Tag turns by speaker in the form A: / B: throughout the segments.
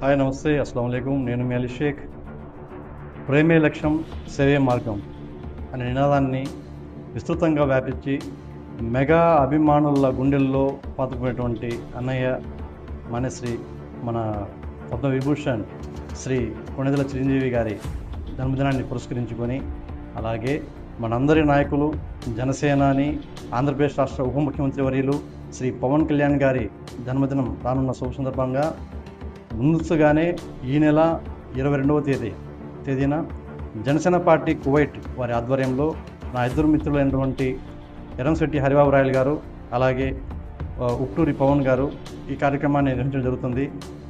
A: Hi నమస్తే అస్సలం నేను మీ అలీ షేక్ ప్రేమే లక్ష్యం సేవే మార్గం అనే నినాదాన్ని విస్తృతంగా వ్యాపించి మెగా అభిమానుల గుండెల్లో పాతుకునేటువంటి అన్నయ్య మనశ్రీ మన పద్మవిభూషణ్ శ్రీ కొణిదల చిరంజీవి గారి జన్మదినాన్ని పురస్కరించుకొని అలాగే మనందరి నాయకులు జనసేనాని ఆంధ్రప్రదేశ్ రాష్ట్ర ఉప ముఖ్యమంత్రి వర్యులు శ్రీ పవన్ కళ్యాణ్ గారి జన్మదినం రానున్న శుభ సందర్భంగా ముందుగానే ఈ నెల ఇరవై రెండవ తేదీ తేదీన జనసేన పార్టీ కువైట్ వారి ఆధ్వర్యంలో నా ఇద్దరు మిత్రులైనటువంటి ఎరంశెట్టి హరిబాబు రాయలు గారు అలాగే ఉక్టూరి ఉట్టూరి పవన్ గారు ఈ కార్యక్రమాన్ని నిర్వహించడం జరుగుతుంది.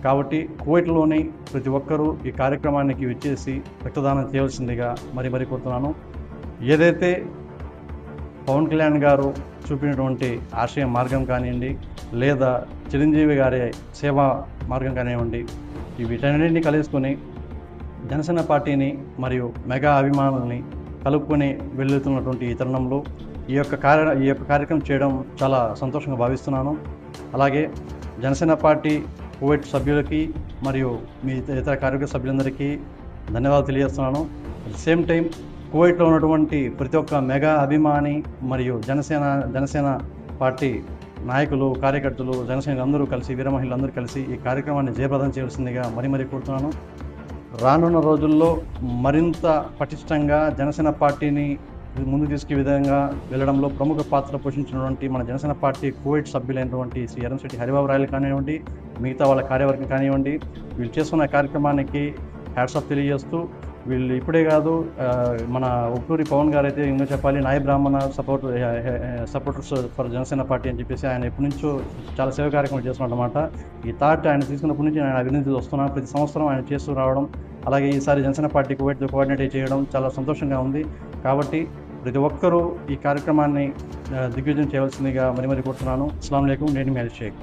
A: కాబట్టి కువైట్లోని ప్రతి ఒక్కరూ ఈ కార్యక్రమానికి విచ్చేసి రక్తదానం చేయవలసిందిగా మరి మరి కోరుతున్నాను. ఏదైతే పవన్ కళ్యాణ్ గారు చూపినటువంటి ఆశయ మార్గం కానివ్వండి లేదా చిరంజీవి గారి సేవా మార్గం కానివ్వండి వీటన్నిటిని వీటన్నింటినీ కలుసుకొని జనసేన పార్టీని మరియు మెగా అభిమానుల్ని కలుపుకొని వెళ్తున్నటువంటి ఈ తరుణంలో ఈ యొక్క కార్య ఈ యొక్క కార్యక్రమం చేయడం చాలా సంతోషంగా భావిస్తున్నాను. అలాగే జనసేన పార్టీ కోవిడ్ సభ్యులకి మరియు మీ ఇతర కార్యక్రమ సభ్యులందరికీ ధన్యవాదాలు తెలియజేస్తున్నాను. అట్ ద సేమ్ టైం కువైట్లో ఉన్నటువంటి ప్రతి ఒక్క మెగా అభిమాని మరియు జనసేన జనసేన పార్టీ నాయకులు కార్యకర్తలు జనసేన అందరూ కలిసి వీర మహిళలందరూ కలిసి ఈ కార్యక్రమాన్ని జయప్రదం చేయాల్సిందిగా మరీ మరీ కోరుతున్నాను. రానున్న రోజుల్లో మరింత పటిష్టంగా జనసేన పార్టీని ముందు తీసుకే విధంగా వెళ్ళడంలో ప్రముఖ పాత్ర పోషించినటువంటి మన జనసేన పార్టీ కోవిడ్ సభ్యులైనటువంటి శ్రీ ఎరంశెట్టి హరిబాబు రాయలు కానివ్వండి మిగతా వాళ్ళ కార్యవర్గం కానివ్వండి వీళ్ళు చేస్తున్న కార్యక్రమానికి హ్యాట్సాప్ తెలియజేస్తూ వీళ్ళు ఇప్పుడే కాదు మన ఉప్పూరి పవన్ గారు అయితే ఇంకా చెప్పాలి నాయ బ్రాహ్మణ support supporters for Janasena party అని చెప్పేసి ఆయన ఎప్పటి నుంచో చాలా సేవ కార్యక్రమాలు చేస్తున్నారన్నమాట ఈ థాట్ ఆయన తీసుకున్నప్పటి నుంచి ఆయన అభినందిస్తూ వస్తున్నాను ప్రతి సంవత్సరం ఆయన చేస్తూ రావడం అలాగే ఈసారి జనసేన పార్టీ కువైట్తో కోఆర్డినేట్ చేయడం చాలా సంతోషంగా ఉంది. కాబట్టి ప్రతి ఒక్కరూ ఈ కార్యక్రమాన్ని దిగ్విజయం చేయవలసిందిగా మరి మరి కోరుతున్నాను. అస్సలం లేకు నేను మీ అలీ షేక్